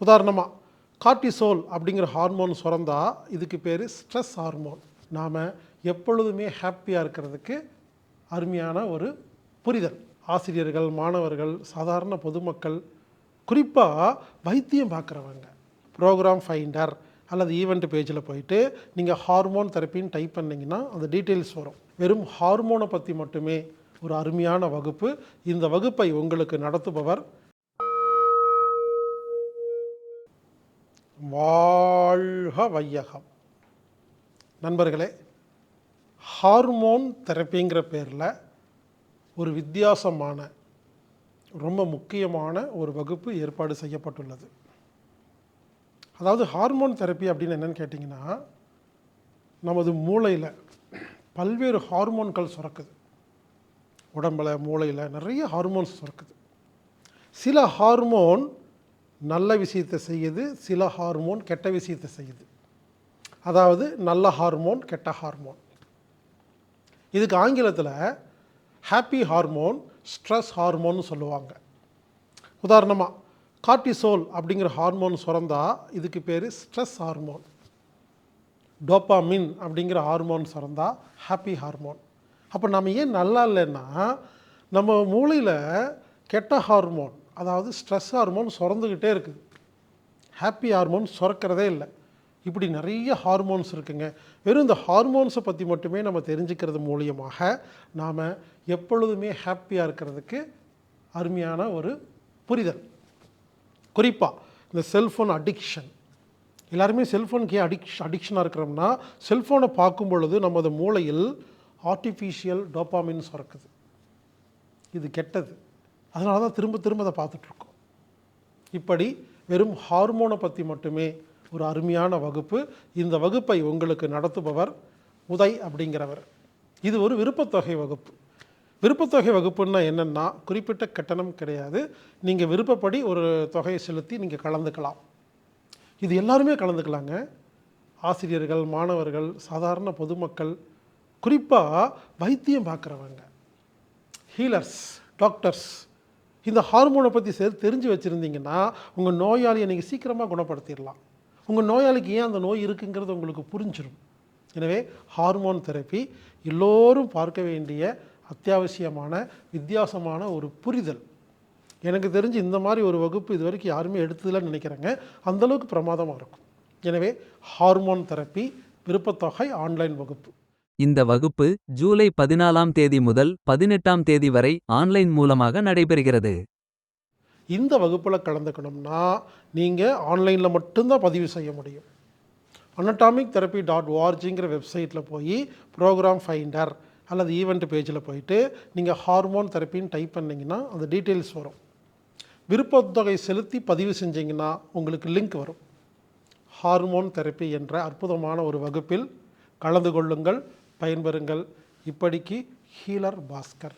உதாரணமாக கார்டிசோல் அப்படிங்கிற ஹார்மோன் சுரந்தா இதுக்கு பேர் ஸ்ட்ரெஸ் ஹார்மோன் நாம் எப்பொழுதுமே ஹாப்பியாக இருக்கிறதுக்கு அருமையான ஒரு புரிதல். ஆசிரியர்கள் மாணவர்கள் சாதாரண பொதுமக்கள் குறிப்பாக வைத்தியம் பார்க்குறவங்க. ப்ரோக்ராம் ஃபைண்டர் அல்லது ஈவெண்ட் பேஜில் போயிட்டு நீங்கள் ஹார்மோன் தெரப்பின்னு டைப் பண்ணிங்கன்னா அந்த டீட்டெயில்ஸ் வரும். வெறும் ஹார்மோனை பற்றி மட்டுமே ஒரு அருமையான வகுப்பு. இந்த வகுப்பை உங்களுக்கு நடத்துபவர் வாழ்க வையகம். நண்பர்களே ஹார்மோன் தெரப்பிங்கிற பேரில் ஒரு வித்தியாசமான ரொம்ப முக்கியமான ஒரு வகுப்பு ஏற்பாடு செய்யப்பட்டுள்ளது. அதாவது ஹார்மோன் தெரப்பி அப்படின்னு என்னன்னு கேட்டிங்கன்னா நமது மூளையில் பல்வேறு ஹார்மோன்கள் சுரக்குது. உடம்பில் மூளையில் நிறைய ஹார்மோன்ஸ் சுரக்குது. சில ஹார்மோன் நல்ல விஷயத்தை செய்யுது சில ஹார்மோன் கெட்ட விஷயத்தை செய்யுது. அதாவது நல்ல ஹார்மோன் கெட்ட ஹார்மோன் இதுக்கு ஆங்கிலத்தில் ஹாப்பி ஹார்மோன் ஸ்ட்ரெஸ் ஹார்மோன்னு சொல்லுவாங்க. உதாரணமாக கார்டிசோல் அப்படிங்கிற ஹார்மோன் சுரந்தா இதுக்கு பேர் ஸ்ட்ரெஸ் ஹார்மோன் டோப்பாமின் அப்படிங்கிற ஹார்மோன் சுரந்தா ஹாப்பி ஹார்மோன் அப்போ நம்ம ஏன் நல்லா இல்லைன்னா நம்ம மூளையில் கெட்ட ஹார்மோன் அதாவது ஸ்ட்ரெஸ் ஹார்மோன் சுரந்துக்கிட்டே இருக்குது ஹாப்பி ஹார்மோன் சுரக்கிறதே இல்லை. இப்படி நிறைய ஹார்மோன்ஸ் இருக்குங்க. வெறும் இந்த ஹார்மோன்ஸை பற்றி மட்டுமே நம்ம தெரிஞ்சுக்கிறது மூலியமாக நாம் எப்பொழுதுமே ஹாப்பியாக இருக்கிறதுக்கு அருமையான ஒரு புரிதல். குறிப்பாக இந்த செல்ஃபோன் அடிக்ஷன் எல்லாருமே செல்ஃபோனுக்கு ஏன் அடிக்ஷ் அடிக்ஷனாக இருக்கிறோம்னா செல்ஃபோனை பார்க்கும் பொழுது நமது மூளையில் ஆர்டிஃபிஷியல் டோப்பாமின் சுரக்குது இது கெட்டது. அதனால தான் திரும்ப திரும்ப அதை பார்த்துட்ருக்கோம். இப்படி வெறும் ஹார்மோனை பற்றி மட்டுமே ஒரு அருமையான வகுப்பு. இந்த வகுப்பை உங்களுக்கு நடத்துபவர் உதய் அப்படிங்கிறவர். இது ஒரு விருப்பத்தொகை வகுப்பு. விருப்பத்தொகை வகுப்புன்னா என்னென்னா குறிப்பிட்ட கட்டணம் கிடையாது. நீங்கள் விருப்பப்படி ஒரு தொகையை செலுத்தி நீங்கள் கலந்துக்கலாம். இது எல்லாருமே கலந்துக்கலாங்க. ஆசிரியர்கள் மாணவர்கள் சாதாரண பொதுமக்கள் குறிப்பாக வைத்தியம் பார்க்குறவங்க. ஹீலர்ஸ் டாக்டர்ஸ் இந்த ஹார்மோனை பற்றி சேர்த்து தெரிஞ்சு வச்சுருந்தீங்கன்னா உங்கள் நோயாளியை நீங்கள் சீக்கிரமாக குணப்படுத்திடலாம். உங்கள் நோயாளிக்கு ஏன் அந்த நோய் இருக்குங்கிறது உங்களுக்கு புரிஞ்சிடும் எனவே ஹார்மோன் தெரப்பி எல்லோரும் பார்க்க வேண்டிய அத்தியாவசியமான வித்தியாசமான ஒரு புரிதல். எனக்கு தெரிஞ்சு இந்த மாதிரி ஒரு வகுப்பு இது வரைக்கும் யாருமே எடுத்ததில்லைன்னு நினைக்கிறேங்க. அந்தளவுக்கு பிரமாதமாக இருக்கும். எனவே ஹார்மோன் தெரப்பி விருப்பத்தொகை ஆன்லைன் வகுப்பு. இந்த வகுப்பு ஜூலை பதினாலாம் தேதி முதல் பதினெட்டாம் தேதி வரை ஆன்லைன் மூலமாக நடைபெறுகிறது. இந்த வகுப்பில் கலந்துக்கணும்னா நீங்கள் ஆன்லைனில் மட்டும்தான் பதிவு செய்ய முடியும். அனட்டாமிக் தெரப்பி டாட் ஓஆர்ஜிங்கிற வெப்சைட்டில் போய் ப்ரோக்ராம் ஃபைண்டர் அல்லது ஈவெண்ட் பேஜில் போயிட்டு நீங்கள் ஹார்மோன் தெரப்பின்னு டைப் பண்ணிங்கன்னா அந்த டீட்டெயில்ஸ் வரும். விருப்பத்தொகை செலுத்தி பதிவு செஞ்சீங்கன்னா உங்களுக்கு லிங்க் வரும். ஹார்மோன் தெரப்பி என்ற அற்புதமான ஒரு வகுப்பில் கலந்து கொள்ளுங்கள். பயன்பெறுங்கள். இப்படிக்கு ஹீலர் பாஸ்கர்.